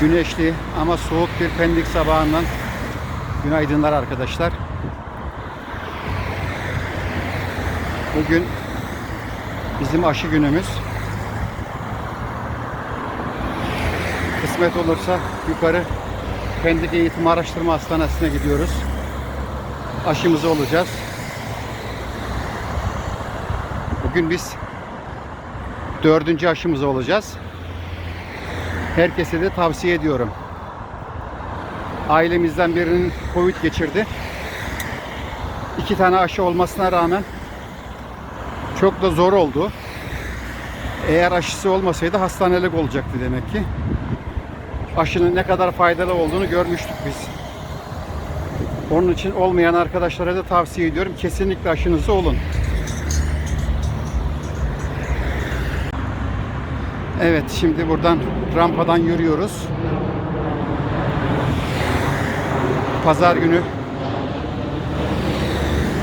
güneşli ama soğuk bir pendik sabahından günaydınlar arkadaşlar. Bugün bizim aşı günümüz. Kısmet olursa yukarı Pendik Eğitim Araştırma Hastanesi'ne gidiyoruz. Aşımızı olacağız. Bugün biz dördüncü aşımızı olacağız. Herkese de tavsiye ediyorum. Ailemizden birinin Covid geçirdi. İki tane aşı olmasına rağmen çok da zor oldu. Eğer aşısı olmasaydı hastanelik olacaktı demek ki. Aşının ne kadar faydalı olduğunu görmüştük biz. Onun için olmayan arkadaşlara da tavsiye ediyorum. Kesinlikle aşınızı olun. Evet şimdi buradan rampadan yürüyoruz. Pazar günü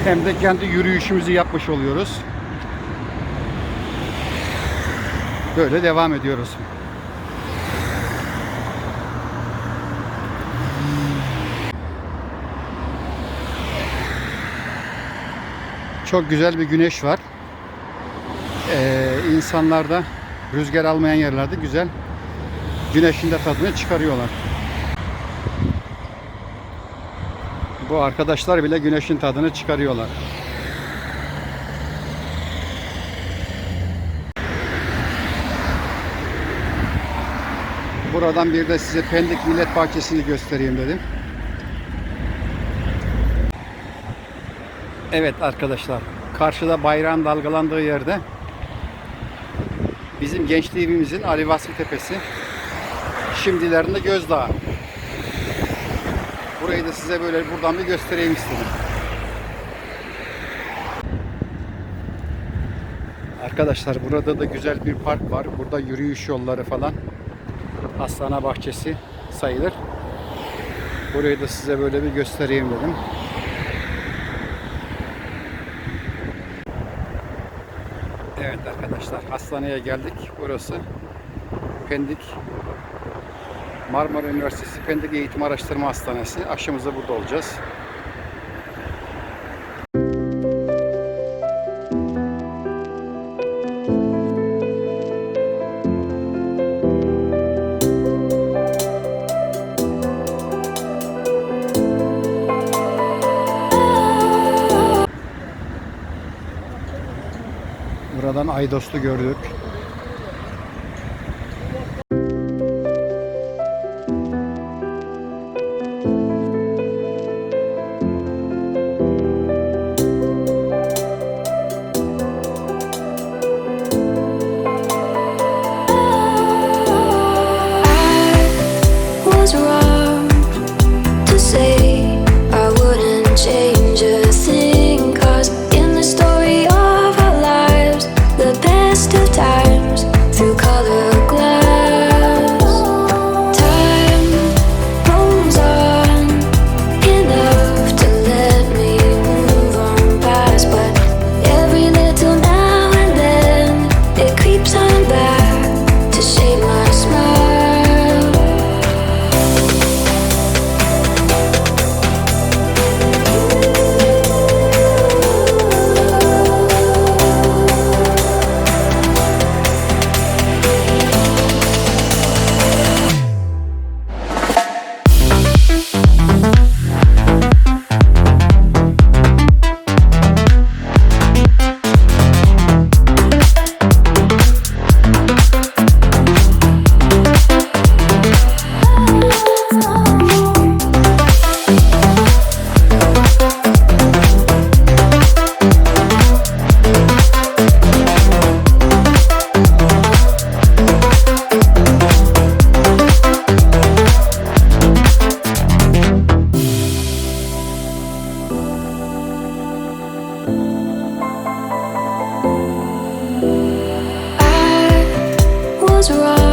hem de kendi yürüyüşümüzü yapmış oluyoruz. Böyle devam ediyoruz. Çok güzel bir güneş var. Ee, insanlar da rüzgar almayan yerlerde güzel güneşin de tadını çıkarıyorlar. Bu arkadaşlar bile güneşin tadını çıkarıyorlar. Buradan bir de size Pendik Millet Bahçesi'ni göstereyim dedim. Evet arkadaşlar, karşıda bayrağın dalgalandığı yerde bizim gençliğimizin Ali Vasfi Tepesi. Şimdilerinde Gözdağı. Burayı da size böyle buradan bir göstereyim istedim. Arkadaşlar burada da güzel bir park var. Burada yürüyüş yolları falan. Hastane bahçesi sayılır. Burayı da size böyle bir göstereyim dedim. Evet arkadaşlar hastaneye geldik. Burası Pendik Marmara Üniversitesi Pendik Eğitim Araştırma Hastanesi. Aşımızda burada olacağız. Buradan Aydos'u gördük. was wrong.